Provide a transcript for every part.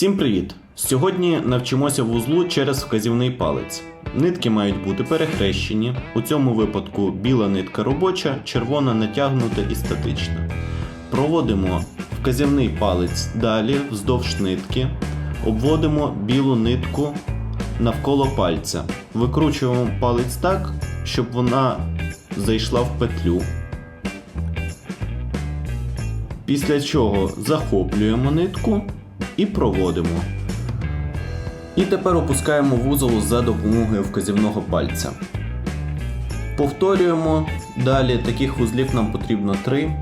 Всім привіт! Сьогодні навчимося вузлу через вказівний палець. Нитки мають бути перехрещені. У цьому випадку біла нитка робоча, червона натягнута і статична. Проводимо вказівний палець далі вздовж нитки, обводимо білу нитку навколо пальця. Викручуємо палець так, щоб вона зайшла в петлю. Після чого захоплюємо нитку і проводимо. І тепер опускаємо вузол за допомогою вказівного пальця. Повторюємо. Далі таких вузлів нам потрібно 3.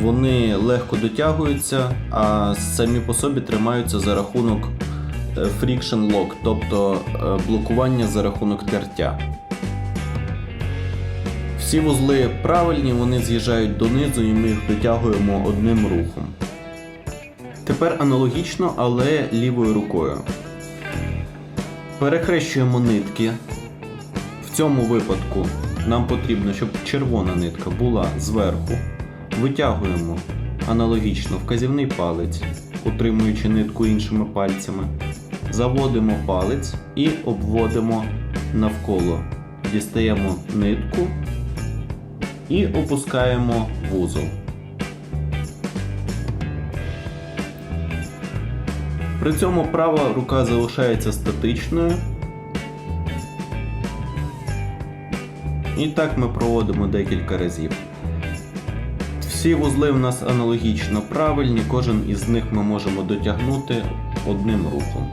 Вони легко дотягуються, а самі по собі тримаються за рахунок е, friction lock, тобто е, блокування за рахунок тертя. Всі вузли правильні, вони з'їжджають донизу і ми їх дотягуємо одним рухом. Тепер аналогічно, але лівою рукою. Перехрещуємо нитки. В цьому випадку нам потрібно, щоб червона нитка була зверху. Витягуємо аналогічно вказівний палець, утримуючи нитку іншими пальцями. Заводимо палець і обводимо навколо. Дістаємо нитку і опускаємо вузол. При цьому права рука залишається статичною. І так ми проводимо декілька разів. Всі вузли в нас аналогічно правильні, кожен із них ми можемо дотягнути одним рухом.